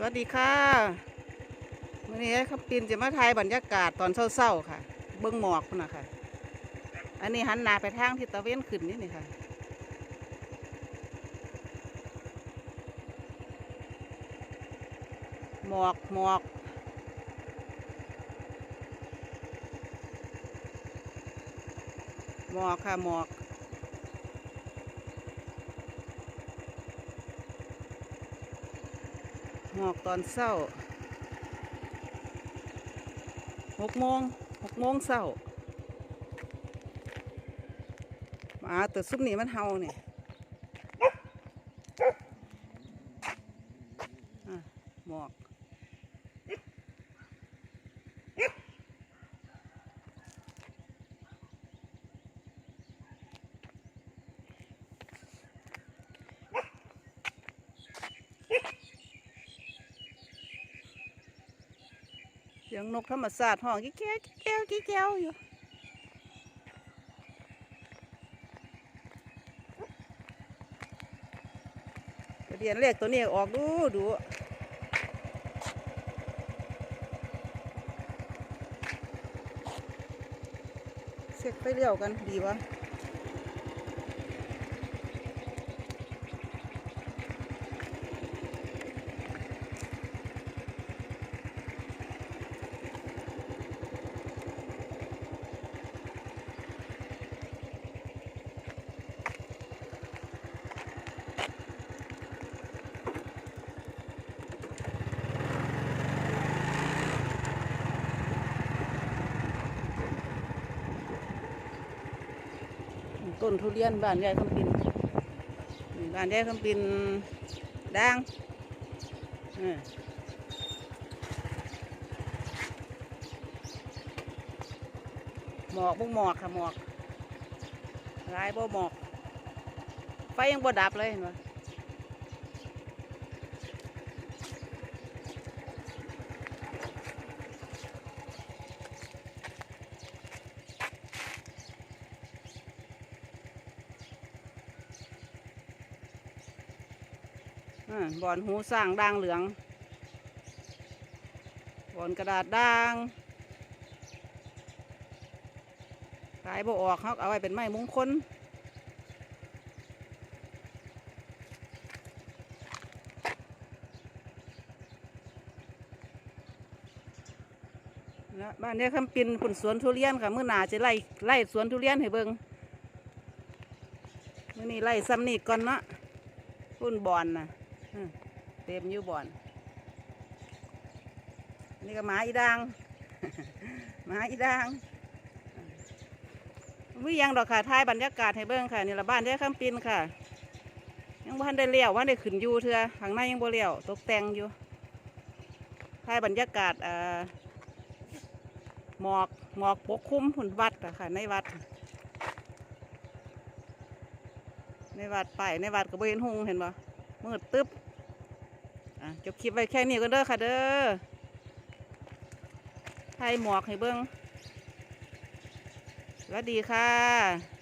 สวัสดีค่ะวันนี้ขับปินจะมาถ่ายบรรยากาศตอนเศร้าๆค่ะ เบิ้องหมอกนะค่ะอันนี้หันหน้าไปทางทิศตะเวนขึ้นนี่นี่ค่ะหมอกหมอกหมอกค่ะหมอก หมอกตอนเศร้าหกโมงหกโมงเศร้าหมาตัวซุปนี่มันเฮาเนี่ยหมอก สียงนกธรรมศาสตร์ห้องกี้แก้วกี้แก้วกี้แก้วอยู่เรียนเลขตัวนี้ออกดูดูเช็คไปเลี้ยวกันดีวะ ต้นทุเรียนบ้านยายคำปินบ้านยายคำปินด่างหมอกบุ้งหมอกค่ะหมอกลายบ่หมอก ไฟยังบ่ดับเลยเห็นไหม บอนหูสร้างด่างเหลือง บอนกระดาษด่าง ขายบ่ออกเขาเอาไว้เป็นไม้มงคลบ้านนี้ยคำปินผลสวนทุเรียนค่ะเมื่อหนาจะไล่ไล่สวนทุเรียนให้เบิงมื่อนี้ไล่ซ้ำนี่ก่อนเนาะพุ่นบอนนะ เต็มอยู่บ่อน นี่ก็หมาอีด่างหมาอีด่างวิยังดอกค่ะท้ายบรรยากาศให้เบิ้งค่ะนี่ละบ้านเนี้ยคำปินค่ะ ยังบ่ทันได้เลี้ยวว่าได้ขึ้นอยู่เถื่อข้างในยังบ่เลี้ยวตกแต่งอยู่ท้ายบรรยากาศอ่าหมอกหมอกปกคลุมหุ่นวัดอะค่ะ ในวัด ในวัดไปในวัดก็บ่เห็นหงเห็นบ่ มืดตึ๊บอะจบคลิปไว้แค่นี้ก็เด้อค่ะเด้อให้หมอกให้เบิ้งสวัสดีค่ะ